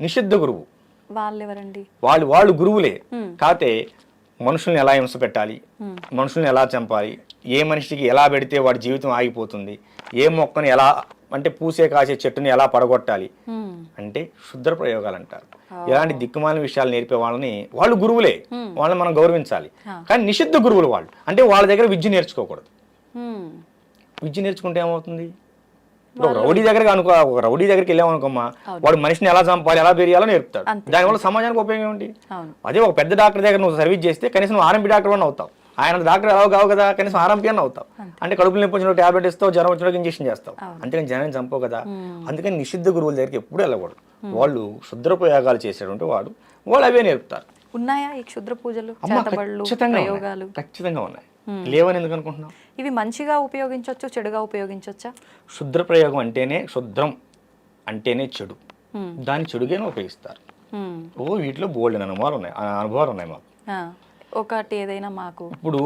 నిషిద్ధ గురువు. వాళ్ళు ఎవరండి వాళ్ళు వాళ్ళు గురువులే. కాకపోతే మనుషుల్ని ఎలా హింస పెట్టాలి. మనుషుల్ని ఎలా చంపాలి? ఏ మనిషికి ఎలా పెడితే వాడి జీవితం ఆగిపోతుంది? ఏ మొక్కని ఎలా అంటే పూసే కాసే చెట్టుని ఎలా పడగొట్టాలి. అంటే శుద్ర ప్రయోగాలు అంటారు ఇలాంటి దిక్కుమాలిన విషయాలు నేర్పే వాళ్ళని వాళ్ళు గురువులే. వాళ్ళని మనం గౌరవించాలి. కానీ నిషిద్ధ గురువులు వాళ్ళు. అంటే వాళ్ళ దగ్గర విద్య నేర్చుకోకూడదు. విద్య నేర్చుకుంటే ఏమవుతుంది? ఒక రౌడీ దగ్గరికి అనుకో ఒక రౌడీ దగ్గరికి వెళ్ళామనుకోమ్మా వాడు మనిషిని ఎలా చంపాలి ఎలా పెరియాలో నేర్పుతాడు. దానివల్ల సమాజానికి ఉపయోగం ఏంటి అదే ఒక పెద్ద డాక్టర్ దగ్గర నువ్వు సర్వీస్ చేస్తే కనీసం నువ్వు ఆర్ఎంపీ డాక్టర్ అని అవుతావు. ఆయన డాక్టర్ ఎలా కావు కదా కనీసం ఆర్ఎంపీ అని అవుతావు. అంటే కడుపులో నొప్పి వచ్చిన టాబ్లెట్ ఇస్తావు జ్వరం వచ్చిన ఇంజెక్షన్ చేస్తావు. అంతేకాని జనాన్ని చంపవు కదా. అందుకని నిషిద్ధ గురువుల దగ్గరికి ఎప్పుడు వెళ్ళకూడదు. వాళ్ళు శుద్ర ప్రయోగాలు చేసేటువంటి వాడు వాళ్ళు అవే నేర్పుతారు. ఉన్నాయా ఈ క్షుద్ర పూజలు ఖచ్చితంగా ఉన్నాయి. లేవని ఎందుకు అనుకుంటున్నావు? ఇవి మంచిగా ఉపయోగించవచ్చు చెడుగా ఉపయోగించవచ్చా శుద్ర ప్రయోగం అంటేనే శుద్రం అంటేనే చెడు. హ్మ్. దాన్ని చెడుగానే ఉపయోగిస్తారు. హ్మ్. ఓ వీటిలో బోల్డ్ అనుభవాలు ఉన్నాయి. అనుభవాలు ఉన్నాయి మాకు. ఒకటి ఏదైనా మాకు. ఇప్పుడు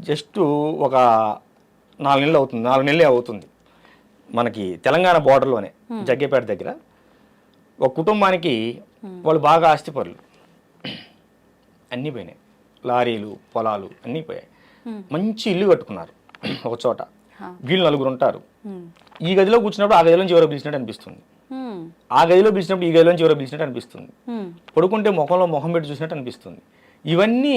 జస్ట్ ఒక నాలుగు నెలలు అవుతుంది నాలుగు నెలలే అవుతుంది. మనకి తెలంగాణ బార్డర్లోనే జగ్గేపేట దగ్గర ఒక కుటుంబానికి వాళ్ళు బాగా ఆస్తిపరులు. అన్నీ పోయినాయి. లారీలు పొలాలు అన్నీ పోయాయి. మంచి ఇల్లు కట్టుకున్నారు ఒక చోట. వీళ్ళు నలుగురు ఉంటారు. ఈ గదిలో కూర్చున్నప్పుడు ఆ గదిలోంచి ఎవరో పిలిచినట్టు అనిపిస్తుంది. ఆ గదిలో పిలిచినప్పుడు ఈ గదిలోంచి ఎవరో పిలిచినట్టు అనిపిస్తుంది. పడుకుంటే ముఖంలో ముఖం పెట్టి చూసినట్టు అనిపిస్తుంది ఇవన్నీ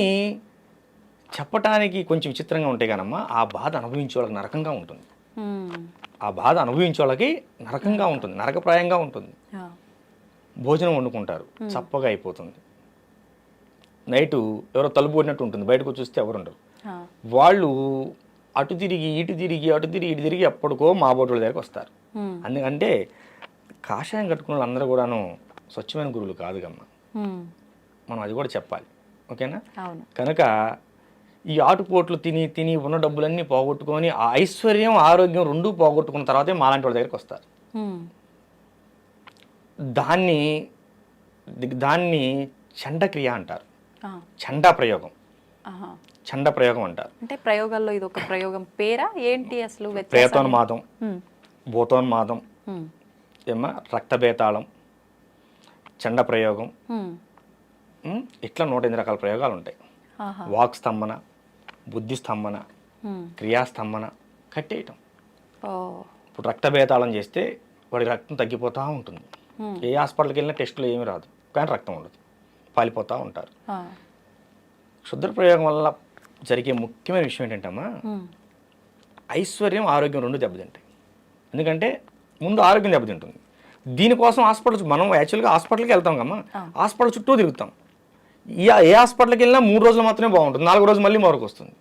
చెప్పటానికి కొంచెం విచిత్రంగా ఉంటాయి కానమ్మా ఆ బాధ అనుభవించే వాళ్ళకి నరకంగా ఉంటుంది. ఆ బాధ అనుభవించే వాళ్ళకి నరకంగా ఉంటుంది నరకప్రాయంగా ఉంటుంది. భోజనం వండుకుంటారు చప్పగా అయిపోతుంది నైటు ఎవరో తలుపు కొట్టినట్టు ఉంటుంది బయటకు చూస్తే ఎవరు ఉండరు ఆ. వాళ్ళు అటు తిరిగి ఇటు తిరిగి అటు తిరిగి ఇటు తిరిగి ఎప్పటికో మా బోటుల దగ్గరకు వస్తారు. అందుకంటే కాషాయం కట్టుకున్న వాళ్ళందరూ కూడాను స్వచ్ఛమైన గురువులు కాదుగమ్మ హ్మ్. మనం అది కూడా చెప్పాలి ఓకేనా కనుక ఈ ఆటుపోట్లు తిని తిని ఉన్న డబ్బులన్నీ పోగొట్టుకొని ఆ ఐశ్వర్యం ఆరోగ్యం రెండూ పోగొట్టుకున్న తర్వాతే మాలాంటి వాళ్ళ దగ్గరికి వస్తారు. దాన్ని దాన్ని చండక్రియ అంటారు. చండా ప్రయోగం. చండ ప్రయోగం అంటారు అంటే ప్రయోగాల్లో ఇది ఒక ప్రయోగం. పేరా? ఏంటి అసలు ప్రేతోన్మాదం. భూతోన్మాదం. ఏమో? రక్తబేతాళం చండ ప్రయోగం. ఇట్లా నూట ఎనిమిది రకాల ప్రయోగాలు ఉంటాయి. వాక్ స్తంభన బుద్ధి స్తంభన. క్రియాస్తంభన కట్టేయటం. ఇప్పుడు రక్తభేతాళం చేస్తే వాడి రక్తం తగ్గిపోతూ ఉంటుంది. ఏ హాస్పిటల్కి వెళ్ళినా టెస్టులు ఏమీ రాదు. కానీ రక్తం ఉండదు. పాలిపోతూ ఉంటారు. ఆ. శుద్ర ప్రయోగం వల్ల జరిగే ముఖ్యమైన విషయం ఏంటంటమ్మా. ఐశ్వర్యం ఆరోగ్యం రెండు దెబ్బతింటాయి. ఎందుకంటే ముందు ఆరోగ్యం దెబ్బతింటుంది. దీనికోసం హాస్పిటల్ మనం యాక్చువల్గా హాస్పిటల్కి వెళ్తాం కమ్మా. హాస్పిటల్ చుట్టూ తిరుగుతాం. ఏ హాస్పిటల్కి వెళ్ళినా మూడు రోజులు మాత్రమే బాగుంటుంది. నాలుగు రోజులు మళ్ళీ మరొక వస్తుంది.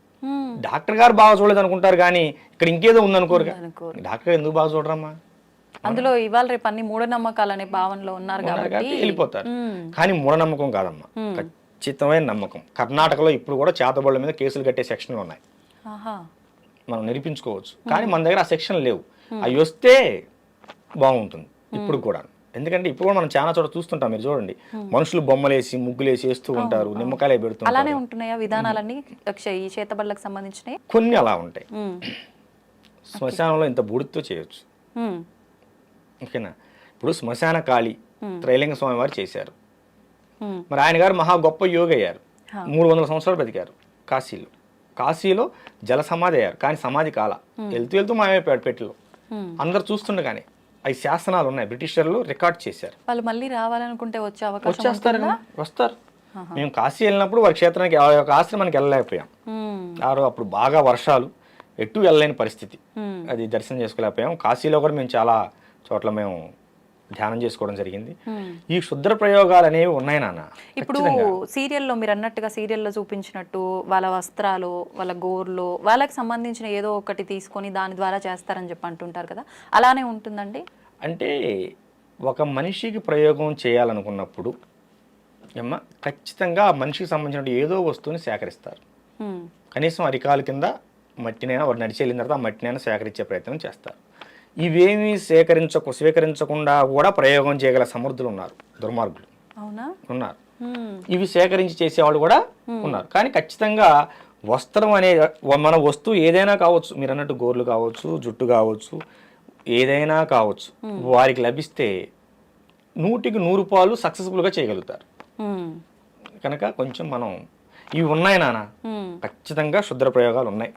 డాక్టర్ గారు బాగా చూడలేదు అనుకుంటారు కానీ ఇక్కడ ఇంకేదో ఉందనుకోరుగా. అనుకోరు. డాక్టర్ ఎందుకు బాగా చూడరమ్మా? అందులో ఇవాళ రేపు అన్ని మూఢనమ్మకాలు అనే భావనలో ఉన్నారు కాబట్టి వెళ్ళిపోతారు. కానీ మూఢనమ్మకం కాదమ్మా. ఖచ్చితమైన నమ్మకం. కర్ణాటకలో ఇప్పుడు కూడా చేతబడుల మీద కేసులు కట్టే సెక్షన్లు ఉన్నాయి. మనం నిరూపించుకోవచ్చు. కానీ మన దగ్గర ఆ సెక్షన్ లేవు. అవి వస్తే బాగుంటుంది. ఇప్పుడు కూడా. ఎందుకంటే ఇప్పుడు కూడా మనం చాలా చోట చూస్తుంటాం. మీరు చూడండి. మనుషులు బొమ్మలేసి ముగ్గులేసి వేస్తూ ఉంటారు. నిమ్మకాయలే పెడుతుంటారు అలానే ఉంటున్నాయా విధానాలన్నీ? ఈ చేతబడులకు సంబంధించినవి? కొన్ని అలా ఉంటాయి. శ్మశానంలో ఇంత బూడితో చేయొచ్చు. ఓకేనా? ఇప్పుడు శ్మశాన కాళి త్రైలింగ స్వామి వారు చేశారు. మరి ఆయన గారు మహా గొప్ప యోగి అయ్యారు. మూడు వందల సంవత్సరాలు బతికారు కాశీలో. కాశీలో జల సమాధి అయ్యారు. కానీ సమాధి కాల. వెళ్తూ వెళ్తూ మాయమైపోయాడు పెట్టిలో. అందరు చూస్తుండగానే అవి శాసనాలు ఉన్నాయి బ్రిటిషర్లు రికార్డ్ చేశారు. వాళ్ళు మళ్ళీ రావాలనుకుంటే వచ్చే అవకాశం వచ్చేస్తారు వస్తారు. మేము కాశీ వెళ్ళినప్పుడు వారి క్షేత్రానికి యొక్క ఆశ్రమానికి వెళ్ళలేకపోయాం. హ్మ్. ఆ రోజు అప్పుడు బాగా వర్షాలు. ఎటు వెళ్ళలేని పరిస్థితి. అది దర్శనం చేసుకోలేకపోయాం. కాశీలో కూడా మేము చాలా చోట్ల మేము ధ్యానం చేసుకోవడం జరిగింది. ఈ క్షుద్ర ప్రయోగాలు అనేవి ఉన్నాయి నాన్న. ఇప్పుడు సీరియల్లో మీరు అన్నట్టుగా సీరియల్లో చూపించినట్టు వాళ్ళ వస్త్రాలు వాళ్ళ గోర్లు వాళ్ళకి సంబంధించిన ఏదో ఒకటి తీసుకొని దాని ద్వారా చేస్తారని చెప్పి అంటుంటారు కదా. అలానే ఉంటుందండి? అంటే ఒక మనిషికి ప్రయోగం చేయాలనుకున్నప్పుడు ఏమ్మా ఖచ్చితంగా ఆ మనిషికి సంబంధించిన ఏదో వస్తువుని సేకరిస్తారు. కనీసం అరికాలు కింద మట్టినైనా వాడు నడిచి వెళ్ళిన తర్వాత ఆ మట్టినైనా సేకరించే ప్రయత్నం చేస్తారు. ఇవేమీ సేకరించకు స్వీకరించకుండా కూడా ప్రయోగం చేయగల సమర్థులు ఉన్నారు. దుర్మార్గులు. ఉన్నారు. ఇవి సేకరించి చేసేవాళ్ళు కూడా ఉన్నారు. కానీ ఖచ్చితంగా వస్త్రం అనే మన వస్తువు ఏదైనా కావచ్చు మీరు అన్నట్టు గోర్లు కావచ్చు జుట్టు కావచ్చు ఏదైనా కావచ్చు వారికి లభిస్తే నూటికి నూరు పాలు సక్సెస్ఫుల్గా చేయగలుగుతారు. కనుక కొంచెం మనం ఇవి ఉన్నాయి నాన్న. ఉమ్, ఖచ్చితంగా శుద్ర ప్రయోగాలు ఉన్నాయి.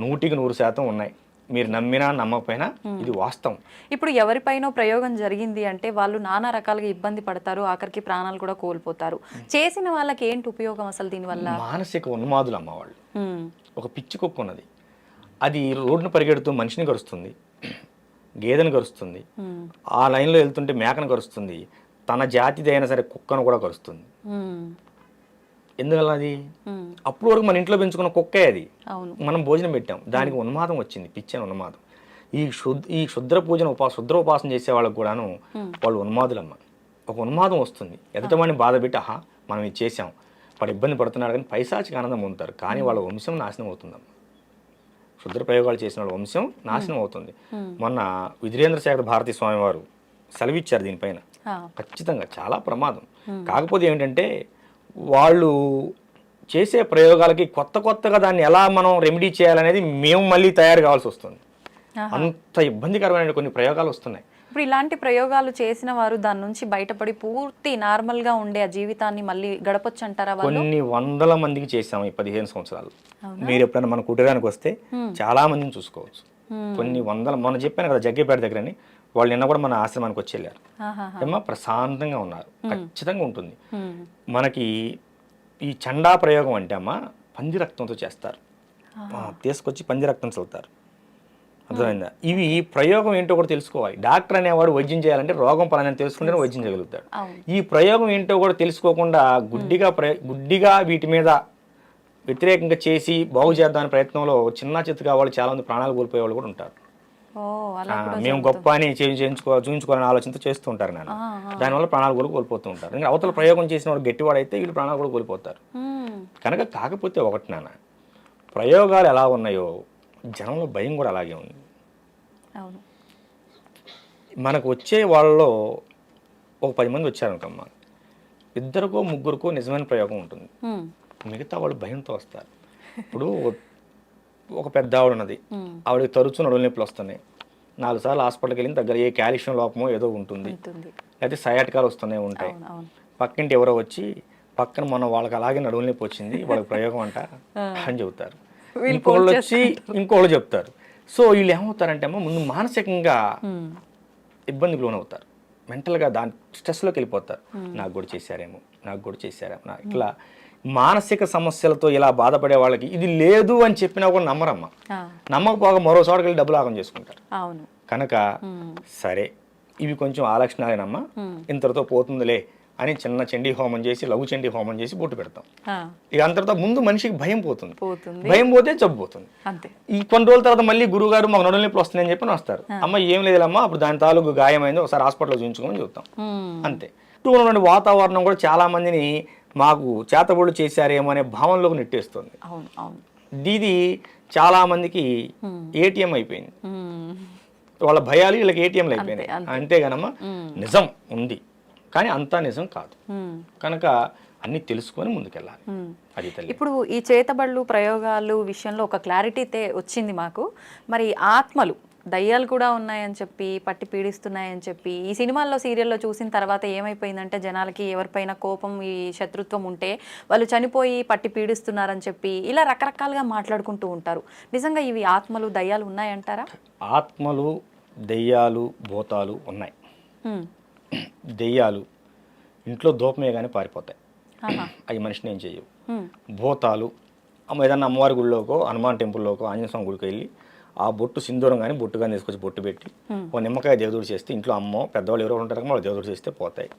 నూటికి నూరు శాతం ఉన్నాయి. మీరు నమ్మినా నమ్మకపోయినా ఇది వాస్తవం. ఇప్పుడు ఎవరిపైనో ప్రయోగం జరిగింది అంటే వాళ్ళు నానా రకాలుగా ఇబ్బంది పడతారు ఆఖరికి ప్రాణాలు కూడా కోల్పోతారు. చేసిన వాళ్ళకి ఏంటి ఉపయోగం అసలు దీనివల్ల? మానసిక ఉన్మాదులు అమ్మ వాళ్ళు ఉమ్, ఒక పిచ్చి కుక్క ఉన్నది. అది రోడ్డును పరిగెడుతూ మనిషిని కరుస్తుంది గేదెను కరుస్తుంది ఆ లైన్లో వెళ్తుంటే మేకను కరుస్తుంది తన జాతిది అయినా సరే కుక్కను కూడా కరుస్తుంది ఎందువల్ల అది అప్పుడు వరకు మన ఇంట్లో పెంచుకున్న కుక్కే అది. మనం భోజనం పెట్టాం. దానికి ఉన్మాదం వచ్చింది పిచ్చని ఉన్మాదం. ఈ శుద్ధ ఈ శుద్ర పూజన ఉపా శుద్ర ఉపాసన చేసే వాళ్ళకు కూడాను వాళ్ళు ఉన్మాదులమ్మ. ఒక ఉన్మాదం వస్తుంది. ఎదుటవాడిని బాధ పెట్టి ఆహా మనం ఇది చేసాం వాడు ఇబ్బంది పడుతున్నాడు కానీ పైశాచిక ఆనందం పొందుతారు. కానీ వాళ్ళ వంశం నాశనం అవుతుందమ్మ. శుద్ర ప్రయోగాలు చేసిన వాళ్ళ వంశం నాశనం అవుతుంది. మొన్న విధురేంద్ర శేఖర భారతీ స్వామి వారు సెలవిచ్చారు దీనిపైన. ఖచ్చితంగా చాలా ప్రమాదం. కాకపోతే ఏమిటంటే వాళ్ళు చేసే ప్రయోగాలకి కొత్త కొత్తగా దాన్ని ఎలా మనం రెమెడీ చేయాలనేది మేము మళ్ళీ తయారు కావాల్సి వస్తుంది. అంత ఇబ్బందికరమైన కొన్ని ప్రయోగాలు వస్తున్నాయి. ఇప్పుడు ఇలాంటి ప్రయోగాలు చేసిన వారు దాని నుంచి బయటపడి పూర్తి నార్మల్గా ఉండే ఆ జీవితాన్ని మళ్ళీ గడపొచ్చు అంటారా కొన్ని వందల మందికి చేసాము ఈ పదిహేను సంవత్సరాలు. మీరు ఎప్పుడైనా మన కుటీరానికి వస్తే చాలా మందిని చూసుకోవచ్చు. కొన్ని వందల మొన్న చెప్పాను కదా జగ్గేపేట దగ్గరని. వాళ్ళు నిన్న కూడా మన ఆశ్రమానికి వచ్చి వెళ్ళారు. ఏమో ప్రశాంతంగా ఉన్నారు. ఖచ్చితంగా ఉంటుంది. మనకి ఈ చండా ప్రయోగం అంటే అమ్మ పంది రక్తంతో చేస్తారు తీసుకొచ్చి పంది రక్తం చల్లుతారు అర్థమైందా? ఇవి ప్రయోగం ఏంటో కూడా తెలుసుకోవాలి. డాక్టర్ అనేవాడు వైద్యం చేయాలంటే రోగం పలానా తెలుసుకుంటేనే వైద్యం చేయగలుగుతాడు. ఈ ప్రయోగం ఏంటో కూడా తెలుసుకోకుండా గుడ్డిగా గుడ్డిగా వీటి మీద వ్యతిరేకంగా చేసి బాగు చేద్దామనే ప్రయత్నంలో చిన్న చిత్తగా వాళ్ళు చాలా మంది ప్రాణాలు కోల్పోయే వాళ్ళు కూడా ఉంటారు. మేము గొప్ప అని చేయి- చేయించుకో చూపించుకోవాలని ఆలోచనతో చేస్తూ ఉంటారు నేను. దానివల్ల ప్రాణాలు కూడా కోల్పోతూ ఉంటారు. ఇంకా అవతల ప్రయోగం చేసిన వాడు గట్టివాడైతే వీళ్ళు ప్రాణాలు కూడా కోల్పోతారు. కనుక కాకపోతే ఒకటి నాన్న ప్రయోగాలు ఎలా ఉన్నాయో జనంలో భయం కూడా అలాగే ఉంది. అవును. మనకు వచ్చే వాళ్ళలో ఒక పది మంది వచ్చారనుకమ్మా. ఇద్దరికో ముగ్గురికో నిజమైన ప్రయోగం ఉంటుంది. మిగతా వాళ్ళు భయంతో వస్తారు. ఇప్పుడు ఒక పెద్ద ఆవిడ ఉన్నది. ఆవిడకి తరచూ నడులు నొప్పులు వస్తున్నాయి. నాలుగు సార్లు హాస్పిటల్కి వెళ్ళిన దగ్గర ఏ కాల్షియం లోపమో ఏదో ఉంటుంది. లేకపోతే సయాటికాలు వస్తూనే ఉంటాయి. పక్కింటి ఎవరో వచ్చి పక్కన మొన్న వాళ్ళకి అలాగే నడువులు నొప్పి వచ్చింది వాళ్ళకి ప్రయోగం అంట అని చెబుతారు. ఇంకోళ్ళు వచ్చి ఇంకోళ్ళు చెప్తారు. సో వీళ్ళు ఏమవుతారంటే అమ్మ ముందు మానసికంగా ఇబ్బందికి లోనవుతారు. మెంటల్గా దాని స్ట్రెస్లోకి వెళ్ళిపోతారు. నాకు కూడా చేశారేమో. నాకు కూడా చేశారేమో నా ఇట్లా మానసిక సమస్యలతో ఇలా బాధపడే వాళ్ళకి ఇది లేదు అని చెప్పినా కూడా నమ్మరమ్మ. నమ్మకపోగా మరో చోటకి వెళ్ళి డబ్బులు ఆగం చేసుకుంటారు. అవును. కనుక సరే ఇవి కొంచెం ఆలక్షణాలేనమ్మా. ఇంతటితో పోతుందిలే అని చిన్న చండీ హోమం చేసి లఘు చండీ హోమం చేసి బొట్టు పెడతాం. ఇక అంతటితో ముందు మనిషికి భయం పోతుంది. భయం పోతే జబ్బు పోతుంది. ఈ కొన్ని రోజుల తర్వాత మళ్ళీ గురువు గారు మాకు నడులు నొప్పులు వస్తున్నాయని చెప్పి వస్తారు అమ్మ ఏం లేదమ్మా అప్పుడు దాని తాలూకు గాయమైంది ఒకసారి హాస్పిటల్లో చూపించుకోమని ఉమ్, అంతే. చుట్టూ ఉన్నటువంటి వాతావరణం కూడా చాలా మందిని మాకు చేతబడులు చేశారేమో అనే భావనలోకి నెట్టేస్తుంది. ఇది చాలా మందికి ఏటీఎం అయిపోయింది. వాళ్ళ భయాలు వీళ్ళకి ఏటీఎంలు అయిపోయినాయి. అంతే. అంతేగానమ్మా నిజం ఉంది. కానీ అంతా నిజం కాదు. కనుక అన్ని తెలుసుకొని ముందుకెళ్ళాలి. అది ఇప్పుడు ఈ చేతబడులు ప్రయోగాలు విషయంలో ఒక క్లారిటీ అయితే వచ్చింది మాకు. మరి ఆత్మలు దయ్యాలు కూడా ఉన్నాయని చెప్పి పట్టి పీడిస్తున్నాయని చెప్పి ఈ సినిమాల్లో సీరియల్లో చూసిన తర్వాత ఏమైపోయిందంటే జనాలకి ఎవరిపైన కోపం ఈ శత్రుత్వం ఉంటే వాళ్ళు చనిపోయి పట్టి పీడిస్తున్నారని చెప్పి ఇలా రకరకాలుగా మాట్లాడుకుంటూ ఉంటారు. నిజంగా ఇవి ఆత్మలు దయ్యాలు ఉన్నాయంటారా? ఆత్మలు దెయ్యాలు భూతాలు ఉన్నాయి. దెయ్యాలు ఇంట్లో దూపమే కానీ పారిపోతాయి. అవి మనిషిని ఏం చేయవు. భూతాలు ఏదన్నా అమ్మవారి గుడిలోకో హనుమాన్ టెంపుల్లోకో ఆంజనేయ స్వామి గుడికి వెళ్ళి ఆ బొట్టు సింధూరం కానీ బొట్టు కానీ తీసుకొచ్చి బొట్టు పెట్టి ఓ నిమ్మకాయ దేవుడు చేస్తే ఇంట్లో అమ్మో పెద్దవాళ్ళు ఎవరో ఉంటారు వాళ్ళు దేవుడు చేస్తే పోతాయి.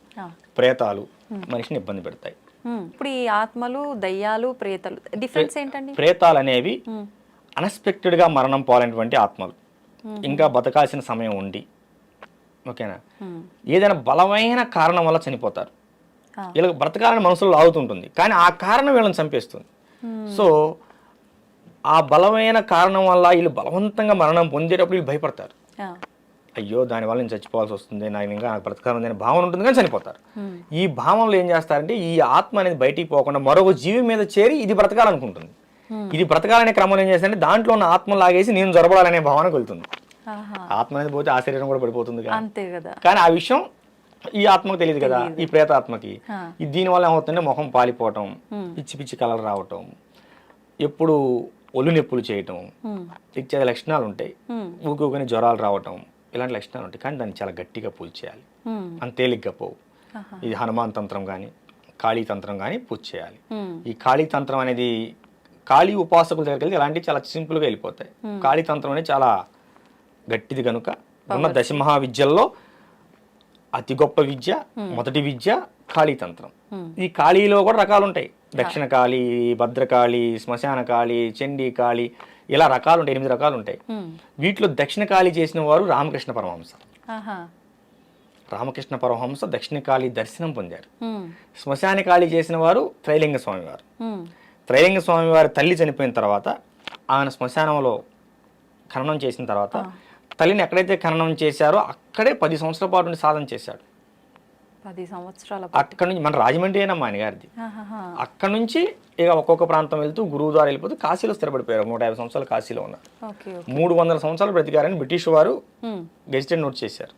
ప్రేతాలు మనిషిని ఇబ్బంది పెడతాయి. ఇప్పుడు ఈ ఆత్మలు దయ్యాలు ప్రేతలు డిఫరెన్స్ ఏంటండి? ప్రేతాలు అనేవి అన్ఎక్స్పెక్టెడ్గా మరణం పోలేనటువంటి ఆత్మలు. ఇంకా బతకాల్సిన సమయం ఉండి. ఓకేనా? ఏదైనా బలమైన కారణం వల్ల చనిపోతారు. వీళ్ళకి బ్రతకాలని మనసులో లాగుతుంటుంది. కానీ ఆ కారణం వీళ్ళని చంపేస్తుంది. సో ఆ బలమైన కారణం వల్ల వీళ్ళు బలవంతంగా మరణం పొందేటప్పుడు వీళ్ళు భయపడతారు. అయ్యో దానివల్ల నేను చచ్చిపోవాల్సి వస్తుంది నాకు ఇంకా నాకు బ్రతకాలని అనే భావన ఉంటుంది కానీ చనిపోతారు. ఈ భావనలో ఏం చేస్తారంటే ఈ ఆత్మ అనేది బయటికి పోకుండా మరొక జీవి మీద చేరి ఇది బ్రతకాలనుకుంటుంది. ఇది బ్రతకాలనే క్రమంలో ఏం చేస్తారంటే దాంట్లో ఉన్న ఆత్మ లాగేసి నేను జరబడాలనే భావనకు వెళ్తుంది. ఆత్మ అనేది పోతే ఆ శరీరం కూడా పడిపోతుంది కదా. అంతే కదా. కానీ ఆ విషయం ఈ ఆత్మకు తెలియదు కదా ఈ ప్రేతాత్మకి ఆ. ఈ దీనివల్ల ఏమవుతుందంటే ముఖం పాలిపోవటం పిచ్చి పిచ్చి కలర్ రావటం. ఎప్పుడు ఒళ్ళు నొప్పులు చేయటం ఇత్యాది లక్షణాలు ఉంటాయి. ఉమ్, ఊకి ఊకని జ్వరాలు రావటం ఇలాంటి లక్షణాలు ఉంటాయి. కానీ దాన్ని చాలా గట్టిగా పూజ చేయాలి. అంత తేలిగ్గా పోవు. ఇది హనుమాన్ తంత్రం కానీ కాళీ తంత్రం కానీ పూజ చేయాలి. ఈ కాళీ తంత్రం అనేది కాళీ ఉపాసకుల దగ్గరికి వెళ్తే ఇలాంటివి చాలా సింపుల్గా వెళ్ళిపోతాయి. కాళీ తంత్రం అనేది చాలా గట్టిది కనుక ఉన్న దశమహా విద్యల్లో అతి గొప్ప విద్య మొదటి విద్య కాళీ తంత్రం. ఈ కాళీలో కూడా రకాలు ఉంటాయి. దక్షిణ కాళీ భద్రకాళి శ్మశాన కాళి చండీ కాళి ఇలా రకాలు ఉంటాయి ఎనిమిది రకాలు ఉంటాయి వీటిలో దక్షిణ కాళి చేసిన వారు రామకృష్ణ పరమహంస. రామకృష్ణ పరమహంస దక్షిణ కాళి దర్శనం పొందారు. శ్మశాన కాళి చేసిన వారు త్రైలింగ స్వామి వారు. ఉమ్, త్రైలింగ స్వామి వారి తల్లి చనిపోయిన తర్వాత ఆయన శ్మశానంలో ఖననం చేసిన తర్వాత తల్లిని ఎక్కడైతే ఖననం చేశారో అక్కడే పది సంవత్సరాల పాటు సాధన చేశాడు. పది సంవత్సరాల అక్కడ నుంచి మన రాజమండ్రి అయినా మా గారిది ఆహాహా. అక్కడ నుంచి ఇక ఒక్కొక్క ప్రాంతం వెళ్తూ గురువు ద్వారా వెళ్ళిపోతూ కాశీలో స్థిరపడిపోయారు. నూట యాభై సంవత్సరాలు కాశీలో ఉన్నారు మూడు వందల సంవత్సరాలు బ్రతికారని బ్రిటిష్ వారు గెజిటెడ్ నోట్ చేశారు.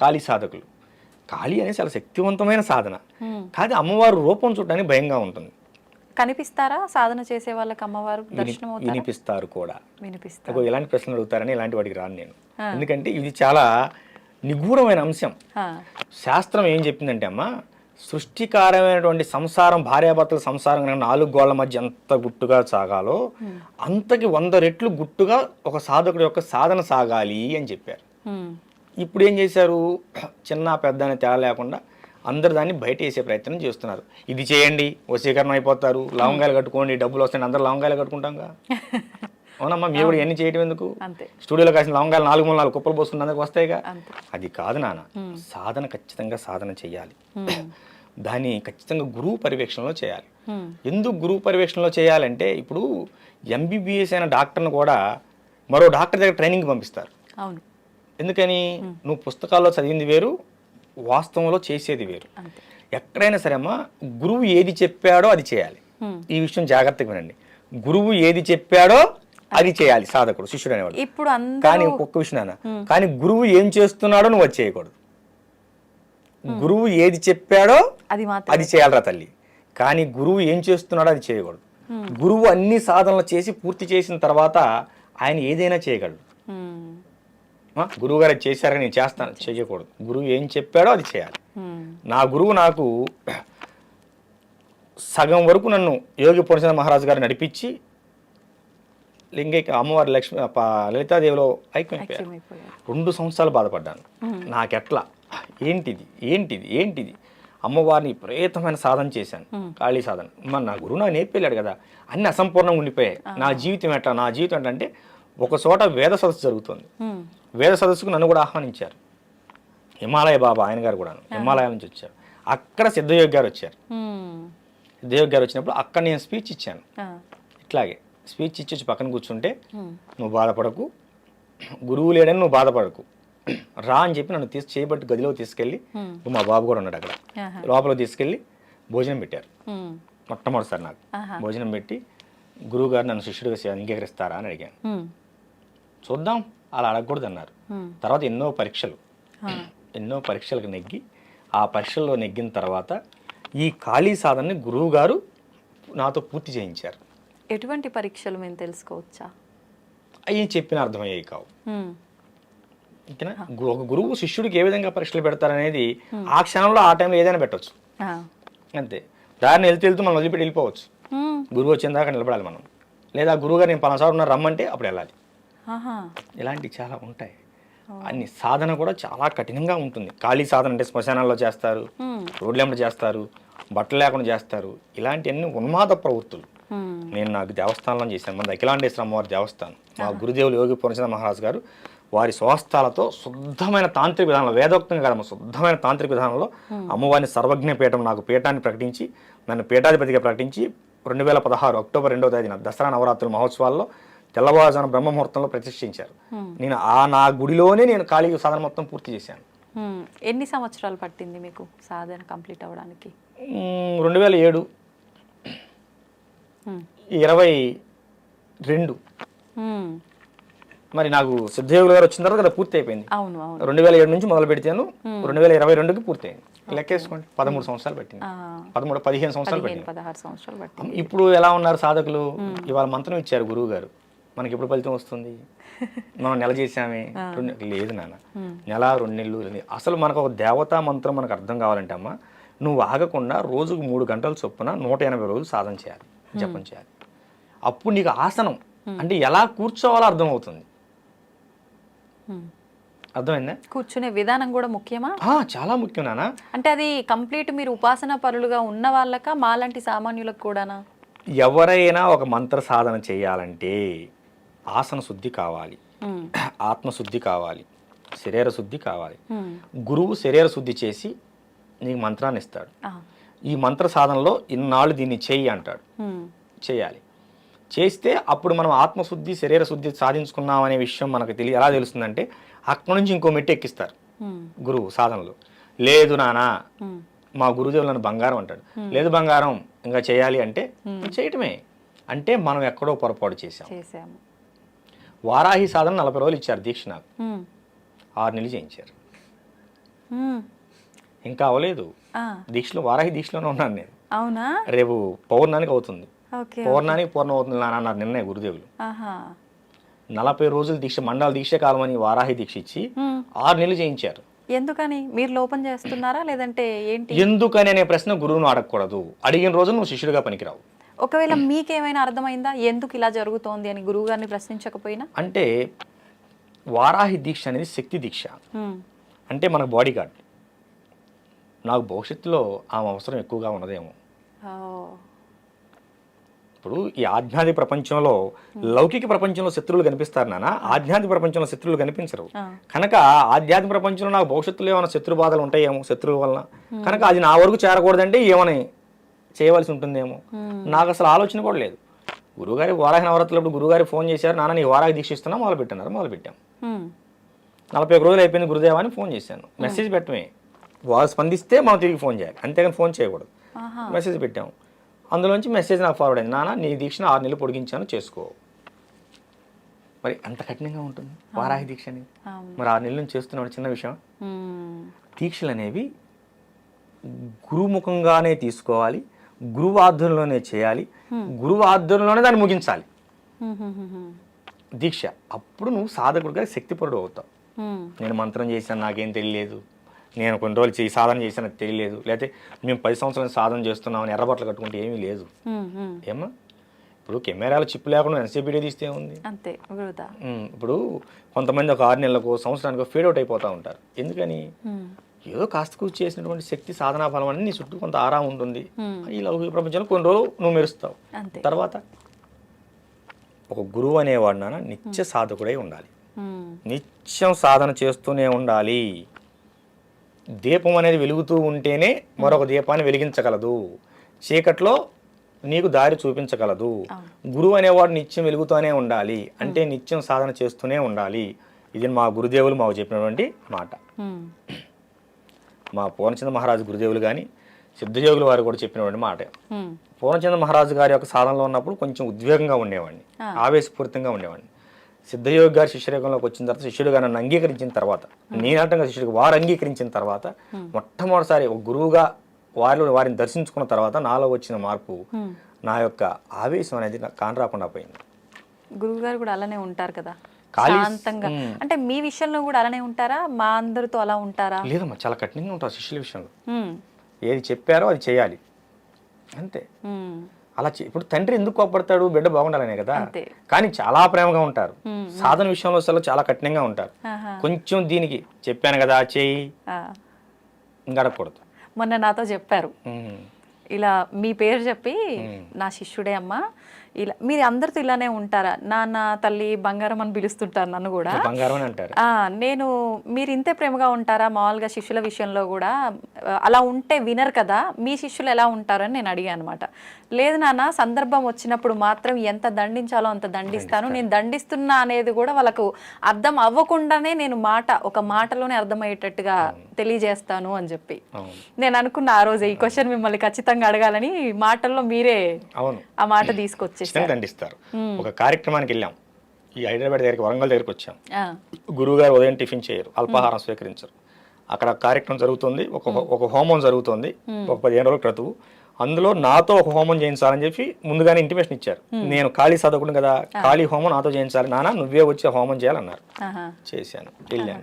కాళీ సాధకులు. కాళీ అనేది చాలా శక్తివంతమైన సాధన. కాదు అమ్మవారు రూపం చూడడానికి భయంగా ఉంటుంది. కనిపిస్తారా? సాధన చేసే వాళ్ళకి అమ్మవారు దర్శనం వినిపిస్తారు కూడా. వినిపిస్తారు. ఎలాంటి ప్రశ్నలు అడుగుతారని ఇలాంటి వాటికి రాను నేను. ఎందుకంటే ఇది చాలా నిగూఢమైన అంశం. శాస్త్రం ఏం చెప్పిందంటే అమ్మ సృష్టికారమైనటువంటి సంసారం భార్యాభర్తల సంసారం కనుక నాలుగు గోళ్ళ మధ్య ఎంత గుట్టుగా సాగాలో అంతకి వంద రెట్లు గుట్టుగా ఒక సాధకుడి యొక్క సాధన సాగాలి అని చెప్పారు. ఇప్పుడు ఏం చేశారు? చిన్న పెద్ద అని తేడా లేకుండా అందరు దాన్ని బయట వేసే ప్రయత్నం చేస్తున్నారు. ఇది చేయండి వశీకరణ అయిపోతారు లవంగాలు కట్టుకోండి డబ్బులు వస్తాయి అందరు లవంగాలు కట్టుకుంటాంగా అవునమ్మా మీరు కూడా ఎన్ని చేయటం ఎందుకు? స్టూడియోలో కాసిన లవంగాలు నాలుగు మూడు నాలుగు కుప్పలు పోసుకున్న అందరికి వస్తాయిగా? అది కాదు నాన్న. సాధన ఖచ్చితంగా సాధన చేయాలి. దాన్ని ఖచ్చితంగా గురువు పర్యవేక్షణలో చేయాలి. ఎందుకు గురువు పర్యవేక్షణలో చేయాలంటే ఇప్పుడు ఎంబీబీఎస్ అయిన డాక్టర్ని కూడా మరో డాక్టర్ దగ్గర ట్రైనింగ్ పంపిస్తారు. అవును. ఎందుకని? నువ్వు పుస్తకాల్లో చదివింది వేరు వాస్తవంలో చేసేది వేరు. ఎక్కడైనా సరే అమ్మా గురువు ఏది చెప్పాడో అది చేయాలి. ఈ విషయం జాగ్రత్తగా వినండి. గురువు ఏది చెప్పాడో అది చేయాలి సాధకుడు శిష్యుడు అనేవాడు ఇప్పుడు కానీ ఒక్క విషయం నాన్న కానీ గురువు ఏం చేస్తున్నాడో నువ్వు అది చేయకూడదు. గురువు ఏది చెప్పాడో అది అది చేయాలరా తల్లి. కానీ గురువు ఏం చేస్తున్నాడో అది చేయకూడదు. గురువు అన్ని సాధనలు చేసి పూర్తి చేసిన తర్వాత ఆయన ఏదైనా చేయగలడు. గురువు గారు చేశారని నేను చేస్తాను చేయకూడదు. గురువు ఏం చెప్పాడో అది చేయాలి. నా గురువు నాకు సగం వరకు నన్ను యోగి పురుష మహారాజు గారు నడిపించి లింగైక అమ్మవారి లక్ష్మి లలితాదేవిలో ఐక్యమైపోయారు. రెండు సంవత్సరాలు బాధపడ్డాను. నాకెట్లా? ఏంటిది? ఏంటిది? ఏంటిది? అమ్మవారిని విపరీతమైన సాధన చేశాను. ఖాళీ సాధన. మరి నా గురువు నాకు నేర్పేలాడు కదా. అన్ని అసంపూర్ణంగా ఉండిపోయాయి. నా జీవితం ఎట్లా? నా జీవితం అంటే ఒక చోట వేద సదస్సు జరుగుతుంది. వేద సదస్సుకు నన్ను కూడా ఆహ్వానించారు. హిమాలయ బాబా ఆయన గారు కూడా హిమాలయాల నుంచి వచ్చారు. అక్కడ సిద్ధయోగి గారు వచ్చారు. సిద్ధయోగి గారు వచ్చినప్పుడు అక్కడ నేను స్పీచ్ ఇచ్చాను. ఇట్లాగే. స్పీచ్ ఇచ్చి వచ్చి పక్కన కూర్చుంటే నువ్వు బాధపడకు. గురువు లేడని నువ్వు బాధపడకు. రా అని చెప్పి నన్ను తీసి చేయబట్టి గదిలో తీసుకెళ్ళి. మా బాబు కూడా ఉన్నాడు అక్కడ. లోపల తీసుకెళ్ళి భోజనం పెట్టారు. మొట్టమొదటిసారి నాకు. భోజనం పెట్టి గురువు గారు నన్ను శిష్యుడిగా అంగీకరిస్తారా అని అడిగాను. చూద్దాం అలా అడగకూడదు అన్నారు తర్వాత ఎన్నో పరీక్షలు. ఎన్నో పరీక్షలకు నెగ్గి ఆ పరీక్షల్లో నెగ్గిన తర్వాత ఈ ఖాళీ సాధనని గురువు గారు నాతో పూర్తి చేయించారు. ఎటువంటి పరీక్షలు మేము తెలుసుకోవచ్చా? అవి చెప్పిన అర్థమయ్యాయి కావు. ఓకేనా? ఒక గురువు శిష్యుడికి ఏ విధంగా పరీక్షలు పెడతారనేది ఆ క్షణంలో ఆ టైంలో ఏదైనా పెట్టవచ్చు అంతే. దారిని వెళ్తూ వెళ్తూ మనం వదిలిపెట్టి వెళ్ళిపోవచ్చు. గురువు వచ్చిన దాకా నిలబడాలి మనం. లేదా గురువు గారు నేను పలాసారి ఉన్నారు రమ్మంటే అప్పుడు వెళ్ళాలి. ఇలాంటివి చాలా ఉంటాయి. అన్ని సాధన కూడా చాలా కఠినంగా ఉంటుంది. ఖాళీ సాధన అంటే శ్మశానాల్లో చేస్తారు రోడ్లెంబడ చేస్తారు బట్టలు లేకుండా చేస్తారు. ఇలాంటివన్నీ ఉన్మాద ప్రవృత్తులు. నేను నాకు దేవస్థానంలో చేశాను. మన అఖిలాండేశ్వర అమ్మవారి దేవస్థానం. మా గురుదేవులు యోగి పూర్ణచంద్ర మహారాజు గారు వారి స్వస్థాలతో శుద్ధమైన తాంత్రిక విధానంలో వేదోక్తంగా కాదమ్మ శుద్ధమైన తాంత్రిక విధానంలో అమ్మవారిని సర్వజ్ఞ పీఠం నాకు పీఠాన్ని ప్రకటించి నన్ను పీఠాధిపతిగా ప్రకటించి రెండు వేల పదహారు అక్టోబర్ రెండవ తేదీన దసరా నవరాత్రుల మహోత్సవాల్లో తెల్లవారుజామున బ్రహ్మముహూర్తంలో ప్రతిష్ఠించారు. నేను ఆ నా గుడిలోనే నేను ఖాళీ సాధన మొత్తం పూర్తి చేశాను. ఎన్ని సంవత్సరాలు పట్టింది మీకు సాధన కంప్లీట్ అవ్వడానికి? రెండు వేల ఏడు. ఇరవై రెండు. మరి నాకు సిద్ధయోగులు గారు వచ్చిన తర్వాత కదా పూర్తి అయిపోయింది రెండు వేల ఏడు నుంచి మొదలు పెడితేను రెండు వేల ఇరవై రెండుకి పూర్తయింది. లెక్కేసుకోండి. పదమూడు సంవత్సరాలు పట్టింది. పదమూడు పదిహేను సంవత్సరాలు పట్టింది. ఇప్పుడు ఎలా ఉన్నారు సాధకులు? ఇవాళ మంత్రం ఇచ్చారు గురువు గారు మనకి ఎప్పుడు ఫలితం వస్తుంది? మనం నెల చేసామే లేదు నాన్న. నెల రెండు నెలలు. అసలు మనకు ఒక దేవతా మంత్రం మనకు అర్థం కావాలంటే అమ్మా నువ్వు ఆగకుండా రోజుకు మూడు గంటల చొప్పున నూట ఎనభై రోజులు సాధన చేయాలి. జపం చేయాలి. అప్పుడు నీకు ఆసనం అంటే ఎలా కూర్చోవాలో అర్థమవుతుంది. అర్థమైందా? కూర్చునే విధానం కూడా ముఖ్యమా? చాలా ముఖ్యం నాన్న. అంటే అది కంప్లీట్ మీరు ఉపాసన పరులుగా ఉన్న వాళ్ళక మాలాంటి సామాన్యులకు కూడానా? ఎవరైనా ఒక మంత్ర సాధన చేయాలంటే ఆసన శుద్ధి కావాలి. ఆత్మశుద్ధి కావాలి. శరీర శుద్ధి కావాలి. గురువు శరీర శుద్ధి చేసి నీకు మంత్రాన్ని ఇస్తాడు. ఈ మంత్ర సాధనలో ఇన్నాళ్ళు దీన్ని చేయి అంటాడు. చేయాలి. చేస్తే అప్పుడు మనం ఆత్మశుద్ధి శరీర శుద్ధి సాధించుకున్నాం అనే విషయం మనకు తెలియ ఎలా తెలుస్తుందంటే అక్కడి నుంచి ఇంకో మెట్టు ఎక్కిస్తారు గురువు సాధనలో. లేదు నానా మా గురుదేవులు నన్ను బంగారం అంటాడు. లేదు బంగారం ఇంకా చేయాలి అంటే చేయటమే. అంటే మనం ఎక్కడో పొరపాటు చేసాం వారాహి సాధన నలభై రోజులు ఇచ్చారు దీక్ష నాకు. ఆరు నెలలు చేయించారు. ఇంకా అవ్వలేదు. దీక్షలో వారాహి దీక్షలోనే ఉన్నాను నేను. అవునా? రేపు పౌర్ణానికి అవుతుంది. పౌర్ణానికి పూర్ణం అవుతుంది నాన్న అన్నారు నిన్నే గురుదేవులు. నలభై రోజుల దీక్ష మండల దీక్ష కాలం అని వారాహి దీక్ష ఇచ్చి ఆరు నెలలు చేయించారు. ఎందుకని? మీరు లోపం చేస్తున్నారా లేదంటే ఏంటి? ఎందుకని అనే ప్రశ్న గురువును అడగకూడదు. అడిగిన రోజు నువ్వు శిష్యుడిగా పనికిరావు. ఒకవేళ మీకేమైనా అర్థమైందా? ఎందుకు ఇలా జరుగుతోంది అని గురువు గారిని ప్రశ్నించకపోయినా? అంటే వారాహి దీక్ష అనేది శక్తి దీక్ష. అంటే మనకు బాడీ గార్డ్ నాకు భవిష్యత్తులో ఆమె అవసరం ఎక్కువగా ఉన్నదేమో. ఇప్పుడు ఈ ఆధ్యాత్మిక ప్రపంచంలో లౌకిక ప్రపంచంలో శత్రువులు కనిపిస్తారు నాన్న. ఆధ్యాత్మిక ప్రపంచంలో శత్రువులు కనిపించరు. కనుక ఆధ్యాత్మిక ప్రపంచంలో నాకు భవిష్యత్తులో ఏమైనా శత్రు బాధలు ఉంటాయేమో శత్రువు వలన. కనుక అది నా వరకు చేరకూడదంటే ఏమని చేయవలసి ఉంటుందేమో. నాకు అసలు ఆలోచన కూడా లేదు. గురుగారి వారాహి నవరాత్రులప్పుడు గురుగారి ఫోన్ చేశారు నాన్న నీ వారాహి దీక్ష ఇస్తున్నా మొదలు పెట్టన్నారు మొదలు పెట్టాం నలభై ఒక రోజులు అయిపోయింది గురుదేవా అని ఫోన్ చేశాను. మెసేజ్ పెట్టమే. వాళ్ళు స్పందిస్తే మనం తిరిగి ఫోన్ చేయాలి. అంతేగాని ఫోన్ చేయకూడదు. మెసేజ్ పెట్టాము. అందులోంచి మెసేజ్ నాకు ఫార్వర్డ్ అయింది. నాన్న నీ దీక్షను ఆరు నెలలు పొడిగించాను చేసుకో. మరి అంత కఠినంగా ఉంటుంది. వారాహి దీక్ష అనేది మరి ఆరు నెలల నుంచి చేస్తున్నాడు చిన్న విషయం. దీక్షలు అనేవి గురుముఖంగానే తీసుకోవాలి. గురువు ఆధ్వర్యంలోనే చేయాలి. గురువు ఆధ్వర్యంలోనే దాన్ని ముగించాలి. దీక్ష. అప్పుడు నువ్వు సాధకుడిగా శక్తిపరుడు అవుతావు. నేను మంత్రం చేశాను నాకేం తెలియలేదు. నేను కొన్ని రోజులు చేయి సాధన నాకు తెలియలేదు. లేకపోతే మేము పది సంవత్సరాలు సాధన చేస్తున్నామని ఎర్రబట్టలు కట్టుకుంటే ఏమీ లేదు. ఏమా ఇప్పుడు కెమెరాల చిప్ లేకుండా ఎన్సీ వీడియో తీస్తే ఉంది అంతే ఇప్పుడు కొంతమంది ఒక ఆరు నెలలకు సంవత్సరానికి ఫేడ్ అవుట్ అయిపోతూ ఉంటారు. ఎందుకని? ఏదో కాస్త కూర్చి చేసినటువంటి శక్తి సాధనా ఫలం అని నీ చుట్టూ కొంత ఆరా ఉంటుంది. ఈ లౌకిక ప్రపంచంలో కొన్ని రోజులు నువ్వు మెరుస్తావు. తర్వాత ఒక గురువు అనేవాడు నాన్న నిత్య సాధకుడై ఉండాలి. నిత్యం సాధన చేస్తూనే ఉండాలి. దీపం అనేది వెలుగుతూ ఉంటేనే మరొక దీపాన్ని వెలిగించగలదు. చీకట్లో నీకు దారి చూపించగలదు. గురువు అనేవాడు నిత్యం వెలుగుతూనే ఉండాలి. అంటే నిత్యం సాధన చేస్తూనే ఉండాలి. ఇది మా గురుదేవులు మాకు చెప్పినటువంటి మాట. మా పూర్ణచంద్ర మహారాజు గురుదేవులు కానీ సిద్ధయోగులు వారు కూడా చెప్పినటువంటి మాట. పూర్ణచంద్ర మహారాజు గారి యొక్క సాధనలో ఉన్నప్పుడు కొంచెం ఉద్వేగంగా ఉండేవాడిని. ఆవేశపూరితంగా ఉండేవాడిని. సిద్ధయోగి గారి శిష్యరేఖంలోకి వచ్చిన తర్వాత శిష్యుడుగా నన్ను అంగీకరించిన తర్వాత నేనటంగా శిష్యుడికి వారు అంగీకరించిన తర్వాత మొట్టమొదటిసారి ఒక గురువుగా వారిలో వారిని దర్శించుకున్న తర్వాత నాలో వచ్చిన మార్పు. నా యొక్క ఆవేశం అనేది నాకు కానరాకుండా పోయింది. గురువు గారు కూడా అలానే ఉంటారు కదా? శాంతంగా. అంటే మీ విషయంలో కూడా అలానే ఉంటారా? మా అందరితో అలా ఉంటారా? లేదమ్మా చాలా కఠినంగా ఉంటారు శిష్యుల విషయంలో. ఏది చెప్పారో అది చేయాలి. అంతే. అలా చే- ఇప్పుడు తండ్రి ఎందుకు కోపడతాడు బిడ్డ బాగుండాలనే కదా. కానీ చాలా ప్రేమగా ఉంటారు. సాధన విషయంలో అసలు చాలా కఠినంగా ఉంటారు. కొంచెం దీనికి చెప్పాను కదా చేయి. ఆ. ఇంకడకూడదు మొన్న నాతో చెప్పారు. ఇలా మీ పేరు చెప్పి నా శిష్యుడే అమ్మా. ఇలా మీరు అందరితో ఇలానే ఉంటారా? నాన్న తల్లి బంగారం అని పిలుస్తుంటారు నన్ను కూడా. బంగారం అంటారు. నేను మీరు ఇంతే ప్రేమగా ఉంటారా మామూలుగా శిష్యుల విషయంలో కూడా? అలా ఉంటే వినరు కదా. మీ శిష్యులు ఎలా ఉంటారని నేను అడిగాను అనమాట లేదు నాన్న సందర్భం వచ్చినప్పుడు మాత్రం ఎంత దండించాలో అంత దండిస్తాను. నేను దండిస్తున్నా అనేది కూడా వాళ్ళకు అర్థం అవ్వకుండానే నేను మాట ఒక మాటలోనే అర్థమయ్యేటట్టుగా తెలియజేస్తాను అని చెప్పి. నేను అనుకున్న ఆ రోజు ఈ క్వశ్చన్ మిమ్మల్ని ఖచ్చితంగా అడగాలని మాటల్లో మీరే ఆ మాట తీసుకొచ్చేసారు. ఖచ్చితంగా దండిస్తారు. ఒక కార్యక్రమానికి వెళ్ళాం. ఈ హైదరాబాద్ దగ్గరికి వరంగల్ దగ్గరికి వచ్చాం. ఆ, గురువుగారు ఉదయం టిఫిన్ చేయరు అల్పాహారం స్వీకరించరు. అక్కడ కార్యక్రమం జరుగుతుంది ఒక ఒక హోమం జరుగుతుంది ఒక పదిహేను రోజుల క్రతువు అందులో నాతో ఒక హోమం చేయించాలని చెప్పి ముందుగానే ఇంటిమేషన్ ఇచ్చారు. నేను ఖాళీ చదవకుండా కదా ఖాళీ హోమం నాతో చేయించాలి నాన్న నువ్వే వచ్చి హోమం చేయాలన్నారు. చేశాను వెళ్ళాను.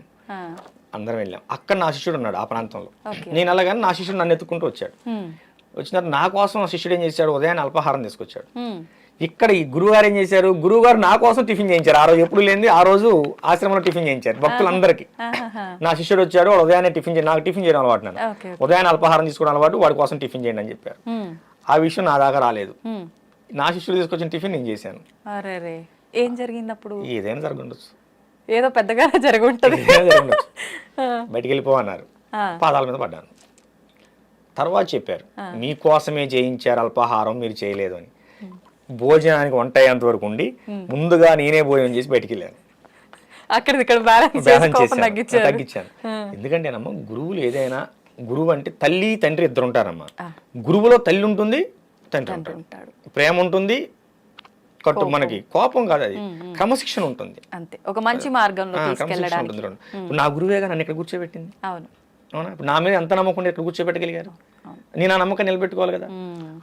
అందరం వెళ్ళాం. అక్కడ నా శిష్యుడు ఉన్నాడు ఆ ప్రాంతంలో. నేను అలాగని నా శిష్యుడు నన్ను ఎత్తుకుంటూ వచ్చాడు. వచ్చిన తర్వాత నా కోసం శిష్యుడు ఏం చేశాడు? ఉదయాన్నే అల్పాహారం తీసుకొచ్చాడు. ఇక్కడ ఈ గురువుగారు ఏం చేశారు? గురువుగారు నా కోసం టిఫిన్ చేయించారు. ఆ రోజు ఎప్పుడు లేనిది ఆ రోజు ఆశ్రమంలో టిఫిన్ చేయించారు. భక్తులందరికీ నా శిష్యుడు వచ్చాడు వాడు ఉదయాన్నే టిఫిన్ నాకు టిఫిన్ చేయడం అలవాటు నేను ఉదయాన్నే అల్పాహారం తీసుకోవడం అలవాటు వాడి కోసం టిఫిన్ చేయండి అని చెప్పారు. ఆ విషయం నా దాకా రాలేదు. నా శిష్యుడు తీసుకొచ్చిన టిఫిన్ నేను చేశాను. ఏం జరిగింది అప్పుడు ఏదైనా జరగండొచ్చు. ఏదో పెద్దగా జరుగుంటది బయటికి వెళ్ళిపో అన్నారు. ఆ, పాదాల మీద పడ్డాను. తర్వాత చెప్పారు మీకోసమే చేయించారు అల్పాహారం మీరు చేయలేదు అని. భోజనానికి వంట అయ్యేంత వరకు ఉండి ముందుగా నేనే భోజనం చేసి బయటికి వెళ్ళాను అక్కడిది ఇక్కడ బ్యాలెన్స్ తగ్గించాను. ఎందుకంటేనమ్మా గురువులు ఏదైనా గురువు అంటే తల్లి తండ్రి ఇద్దరు ఉంటారమ్మా. గురువులో తల్లి ఉంటుంది తండ్రి ఉంటాడు. ప్రేమ ఉంటుంది కట్టు మనకి కోపం కాదు అది. క్రమశిక్షణ ఉంటుంది. అంతే. ఒక మంచి మార్గంలో నా గురువేగా నన్ను ఇక్కడ కూర్చోబెట్టింది. అవును. నా మీద ఎంత నమ్మకం ఇక్కడ కూర్చోబెట్టగలిగారు? నేను ఆ నమ్మకం నిలబెట్టుకోవాలి కదా?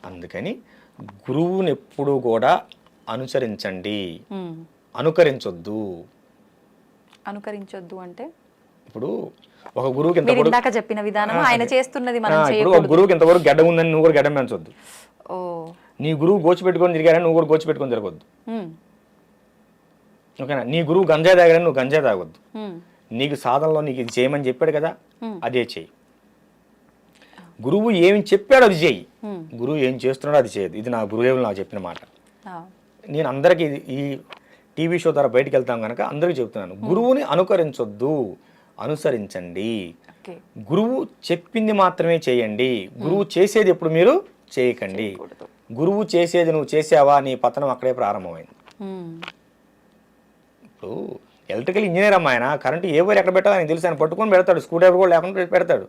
అందుకని గురువుని ఎప్పుడూ కూడా అనుసరించండి. అనుకరించొద్దు. అనుకరించొద్దు అంటే? ఇప్పుడు ఒక గురువుకి చెప్పిన విధానం ఆయన చేస్తున్నది మనం ఇప్పుడు ఒక గురువుకి ఎంతవరకు గడ్డం ఉందని నువ్వు కూడా గడ్డం పెంచొద్దు. నీ గురువు గోచి పెట్టుకొని తిరిగారని నువ్వు కూడా గోచి పెట్టుకొని తిరగొద్దు. ఓకేనా? నీ గురువు గంజాయి తాగారని నువ్వు గంజాయి తాగొద్దు. నీకు సాధనలో నీకు ఇది చేయమని చెప్పాడు కదా. అదే చెయ్యి. గురువు ఏమి చెప్పాడో అది Hmm. గురువు ఏం చేస్తున్నాడో అది చేయదు ఇది నా గురుదేవులు నాకు చెప్పిన మాట. నేను అందరికీ ఈ టీవీ షో ద్వారా బయటికి వెళ్తాం కనుక అందరికీ చెప్తున్నాను గురువుని అనుకరించొద్దు. అనుసరించండి. గురువు చెప్పింది మాత్రమే చేయండి. గురువు చేసేది ఎప్పుడు మీరు చేయకండి. గురువు చేసేది నువ్వు చేసావా? నీ పతనం అక్కడే ప్రారంభమైంది. ఇప్పుడు ఎలక్ట్రికల్ ఇంజనీర్ అమ్మా ఆయన కరెంట్ ఏ వైర్ ఎక్కడ పెట్టాలో ఆయన తెలుసు. ఆయన పట్టుకొని పెడతాడు. స్క్రూ డ్రైవర్ కూడా లేకుండా పెడతాడు.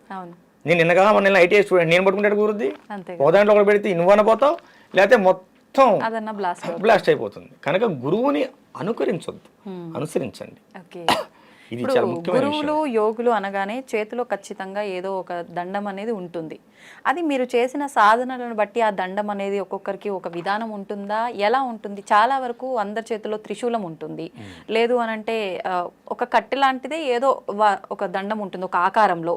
నేను నిన్నగా మొన్న ఐటీఐ స్టూడెంట్ నేను పట్టుకుంటే కుదురుద్ది. అంతే ఓ దాంట్లో ఒకటి పెడితే నువ్వన్న పోతావు లేకపోతే మొత్తం అదన్న బ్లాస్ట్ బ్లాస్ట్ అయిపోతుంది. కనుక గురువుని అనుకరించొద్దు అనుసరించండి. ఓకే. ఇది చాలా ముఖ్యమైన గురువులు యోగులు అనగానే చేతిలో ఖచ్చితంగా ఏదో ఒక దండం అనేది ఉంటుంది. అది మీరు చేసిన సాధనలను బట్టి ఆ దండం అనేది ఒక్కొక్కరికి ఒక విధానం ఉంటుందా? ఎలా ఉంటుంది? చాలా వరకు అందరి చేతిలో త్రిశూలం ఉంటుంది. లేదు అనంటే ఒక కట్టె లాంటిదే ఏదో ఒక దండం ఉంటుంది ఒక ఆకారంలో.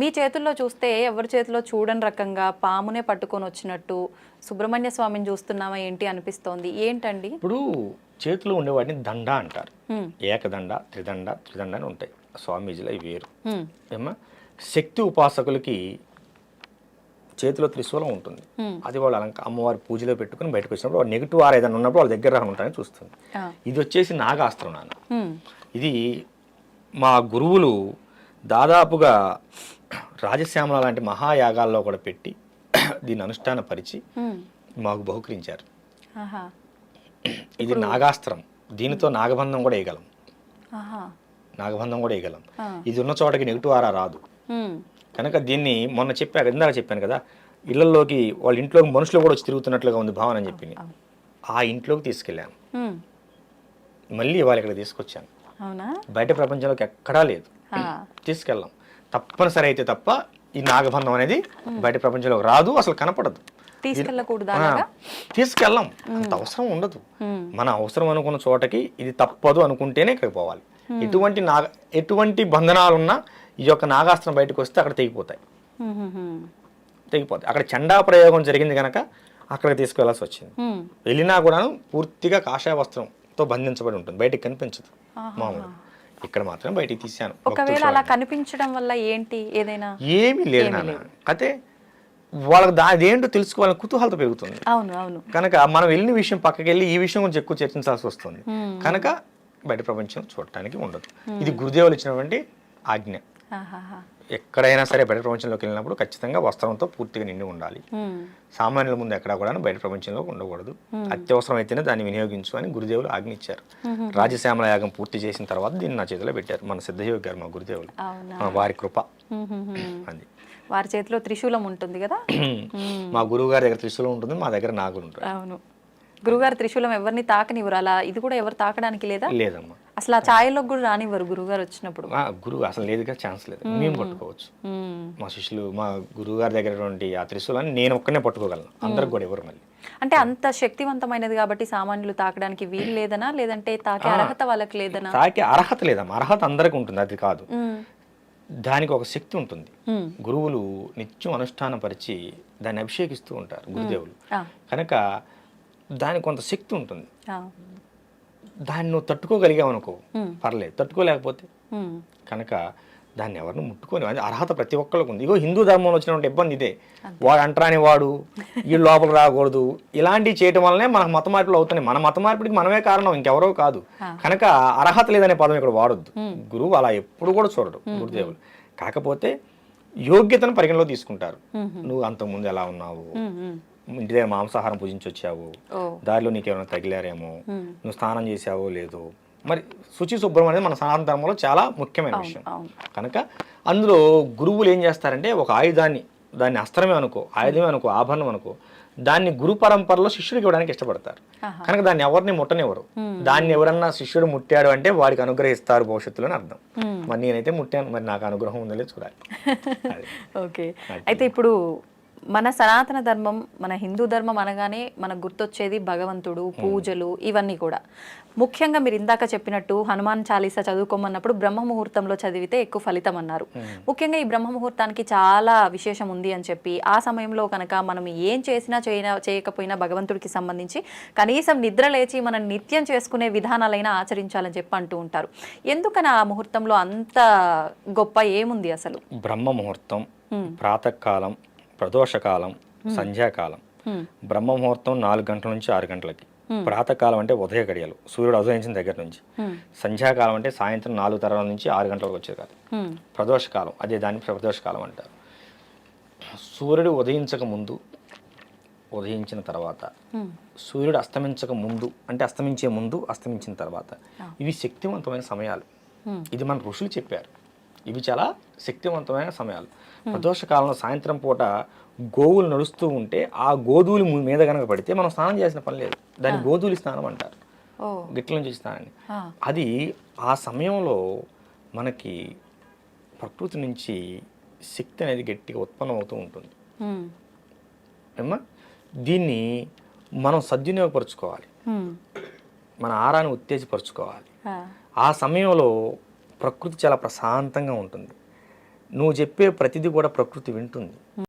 మీ చేతుల్లో చూస్తే ఎవరి చేతిలో చూడని రకంగా పామునే పట్టుకొని వచ్చినట్టు సుబ్రహ్మణ్య స్వామిని చూస్తున్నామా ఏంటి అనిపిస్తోంది ఏంటండి ఇప్పుడు చేతిలో ఉండేవాటిని దండ అంటారు. ఏకదండ త్రిదండ త్రిదండ అని ఉంటాయి స్వామీజీలో వేరు. ఏమా శక్తి ఉపాసకులకి చేతిలో త్రిశూలం ఉంటుంది. అది వాళ్ళు అలంక అమ్మవారి పూజలో పెట్టుకుని బయటకు వచ్చినప్పుడు వాళ్ళు నెగిటివ్ ఆర్ ఏదైనా ఉన్నప్పుడు వాళ్ళ దగ్గర ఉంటాయని చూస్తుంది. ఇది వచ్చేసి నాగాస్త్రం నాన్న. ఇది మా గురువులు దాదాపుగా రాజశ్యామల లాంటి మహాయాగాల్లో కూడా పెట్టి దీన్ని అనుష్ఠానపరిచి. మాకు బహుకరించారు. ఇది నాగాస్త్రం. దీనితో నాగబంధం కూడా వేయగలం. నాగబంధం కూడా వేయగలం. ఇది ఉన్న చోటకి నెగిటివ్ ఆరా రాదు. కనుక దీన్ని మొన్న చెప్పాక ఇందాక చెప్పాను కదా ఇళ్ళలోకి వాళ్ళ ఇంట్లోకి మనుషులు కూడా వచ్చి తిరుగుతున్నట్లుగా ఉంది భావన అని చెప్పింది ఆ ఇంట్లోకి తీసుకెళ్ళాను. మళ్ళీ ఇవాళ ఇక్కడ తీసుకొచ్చాను. బయట ప్రపంచంలోకి ఎక్కడా లేదు. తీసుకెళ్ళాం. తప్పనిసరి అయితే తప్ప ఈ నాగబంధం అనేది బయట ప్రపంచంలోకి రాదు అసలు కనపడదు. తీసుకెళ్ళాం. అంత అవసరం ఉండదు. మన అవసరం అనుకున్న చోటకి ఇది తప్పదు అనుకుంటేనే ఇక్కడికి పోవాలి. ఎటువంటి నాగ ఎటువంటి బంధనాలు ఉన్నా ఈ యొక్క నాగాస్త్రం బయటకు వస్తే అక్కడ తెగిపోతాయి. తెగిపోతాయి. అక్కడ చండా ప్రయోగం జరిగింది కనుక అక్కడికి తీసుకెళ్ళాల్సి వచ్చింది. వెళ్ళినా కూడాను పూర్తిగా కాషాయ వస్త్రంతో బంధించబడి ఉంటుంది. బయటికి కనిపించదు. మామూలు ఇక్కడ మాత్రం బయటికి తీశాను. ఒకవేళ అలా కనిపించడం వల్ల ఏంటి? ఏదైనా ఏమీ లేదు నాన్న. అయితే వాళ్ళకి దా అదేంటో తెలుసుకోవాలని కుతూహలత పెరుగుతుంది. అవును అవును. కనుక మనం వెళ్ళిన విషయం పక్కకి వెళ్ళి ఈ విషయం గురించి ఎక్కువ చర్చించాల్సి వస్తుంది. కనుక బయట ప్రపంచం చూడటానికి ఉండదు. ఇది గురుదేవులు ఇచ్చినటువంటి ఆజ్ఞ. ఎక్కడైనా సరే బయట ప్రపంచంలోకి వెళ్ళినప్పుడు ఖచ్చితంగా వస్త్రంతో పూర్తిగా నిండి ఉండాలి. సామాన్యుల ముందు ఎక్కడా కూడా బయట ప్రపంచంలో ఉండకూడదు. అత్యవసరం అయితేనే దాన్ని వినియోగించు అని గురుదేవులు ఆజ్ఞ ఇచ్చారు రాజశ్యామల యాగం పూర్తి చేసిన తర్వాత దీన్ని నా చేతిలో పెట్టారు. మన సిద్ధయోగి గారు మా గురుదేవులు. వారి కృప. అది. వారి చేతిలో త్రిశూలం ఉంటుంది కదా? మా గురువు గారి దగ్గర త్రిశూలం ఉంటుంది మా దగ్గర నాగులు ఉంటుంది అవును. గురుగారు త్రిశూలం ఎవరిని తాకనివ్వరు? అలా ఇది కూడా ఎవరు తాకడానికి లేదా? లేదమ్మా. అసలు ఆ ఛాయల్లోకి కూడా రానివ్వరు గురుగారు వచ్చినప్పుడు. గురువు అసలు లేదుగా ఛాన్స్ లేదు. మేము. పట్టుకోవచ్చు. మా శిష్యులు మా గురువు గారి దగ్గర ఆ త్రిశూలాన్ని నేను ఒక్కనే పట్టుకోగలను. అందరికి కూడా ఎవరు మళ్ళీ. అంటే అంత శక్తివంతమైనది కాబట్టి సామాన్యులు తాకడానికి వీలు లేదనా? లేదంటే తాకే అర్హత వాళ్ళకి లేదనా? తాకే అర్హత లేదమ్మా. అర్హత అందరికి ఉంటుంది అది కాదు. దానికి ఒక శక్తి ఉంటుంది. గురువులు నిత్యం అనుష్ఠానం పరిచి దాన్ని అభిషేకిస్తూ ఉంటారు గురుదేవులు. కనుక దానికి కొంత శక్తి ఉంటుంది. దాన్ని నువ్వు తట్టుకోగలిగావు అనుకో. పర్లేదు. తట్టుకోలేకపోతే. కనుక దాన్ని ఎవరిని ముట్టుకొని అది అర్హత ప్రతి ఒక్కరికి ఉంది. ఇగో హిందూ ధర్మంలో వచ్చినటువంటి ఇబ్బంది ఇదే. వాడు అంటరాని వాడు ఈ లోపల రాకూడదు. ఇలాంటివి చేయటం వల్లనే మనకు మత మార్పులు అవుతున్నాయి. మన మత మార్పిడికి మనమే కారణం. ఇంకెవరో కాదు. కనుక అర్హత లేదనే పదం ఇక్కడ వాడొద్దు. గురువు అలా ఎప్పుడు కూడా చూడడు గురుదేవులు. కాకపోతే యోగ్యతను పరిగణలో తీసుకుంటారు. నువ్వు అంతకుముందు ఎలా ఉన్నావు. ఇంటి దగ్గర మాంసాహారం పూజించి వచ్చావు దారిలో నీకేమైనా తగిలారేమో. మ్మ్. నువ్వు స్నానం చేసావో లేదో. మరి శుచి శుభ్రం అనేది మన సనాతన ధర్మంలో చాలా ముఖ్యమైన విషయం. కనుక అందులో గురువులు ఏం చేస్తారంటే ఒక ఆయుధాన్ని దాన్ని అస్త్రమే అనుకో ఆయుధమే అనుకో ఆభరణం అనుకో దాన్ని గురు పరంపరలో శిష్యుడికి ఇవ్వడానికి ఇష్టపడతారు. కనుక దాన్ని ఎవరిని ముట్టనివ్వరు. దాన్ని ఎవరన్నా శిష్యుడు ముట్టాడు అంటే వాడికి అనుగ్రహిస్తారు భవిష్యత్తులో అని అర్థం. మరి నేనైతే ముట్టాను. మరి నాకు అనుగ్రహం ఉందో లేదో చూడాలి. ఓకే. అయితే ఇప్పుడు మన సనాతన ధర్మం మన హిందూ ధర్మం అనగానే మనకు గుర్తొచ్చేది భగవంతుడు పూజలు ఇవన్నీ కూడా. ముఖ్యంగా మీరు ఇందాక చెప్పినట్టు హనుమాన్ చాలీసా చదువుకోమన్నప్పుడు బ్రహ్మ ముహూర్తంలో చదివితే ఎక్కువ ఫలితం అన్నారు. ముఖ్యంగా ఈ బ్రహ్మ ముహూర్తానికి చాలా విశేషం ఉంది అని చెప్పి ఆ సమయంలో కనుక మనం ఏం చేసినా చేయన చేయకపోయినా భగవంతుడికి సంబంధించి కనీసం నిద్ర లేచి మనం నిత్యం చేసుకునే విధానాలైనా ఆచరించాలని చెప్పి అంటూ ఉంటారు. ఎందుకని ఆ ముహూర్తంలో అంత గొప్ప ఏముంది అసలు? బ్రహ్మ ముహూర్తం ప్రాతకాలం ప్రదోషకాలం సంధ్యాకాలం. హ్మ్. బ్రహ్మ ముహూర్తం నాలుగు గంటల నుంచి ఆరు గంటలకి. ప్రాతకాలం అంటే ఉదయ గడియలు. సూర్యుడు ఉదయించిన దగ్గర నుంచి. సంధ్యాకాలం అంటే సాయంత్రం నాలుగు తరాల నుంచి ఆరు గంటల వరకు వచ్చే కాదు. ప్రదోషకాలం అదే దాన్ని ప్రదోషకాలం అంటారు. సూర్యుడు ఉదయించక ముందు ఉదయించిన తర్వాత. సూర్యుడు అస్తమించక ముందు అంటే అస్తమించే ముందు అస్తమించిన తర్వాత ఇవి శక్తివంతమైన సమయాలు. ఇది మన ఋషులు చెప్పారు. ఇవి చాలా శక్తివంతమైన సమయాలు. ప్రదోష కాలంలో సాయంత్రం పూట గోవులు నడుస్తూ ఉంటే ఆ గోధువులు మీద కనుక పడితే మనం స్నానం చేసిన పని లేదు. దాన్ని గోధువులు స్నానం అంటారు. గిట్ల నుంచి స్నానాన్ని. అది ఆ సమయంలో మనకి ప్రకృతి నుంచి శక్తి అనేది గట్టిగా ఉత్పన్నం అవుతూ ఉంటుంది. ఏమ్మా? దీన్ని మనం సద్వినియోగపరుచుకోవాలి. మన ఆరాన్ని ఉత్తేజపరుచుకోవాలి. ఆ సమయంలో ప్రకృతి చాలా ప్రశాంతంగా ఉంటుంది. నువ్వు చెప్పే ప్రతిదీ కూడా ప్రకృతి వింటుంది.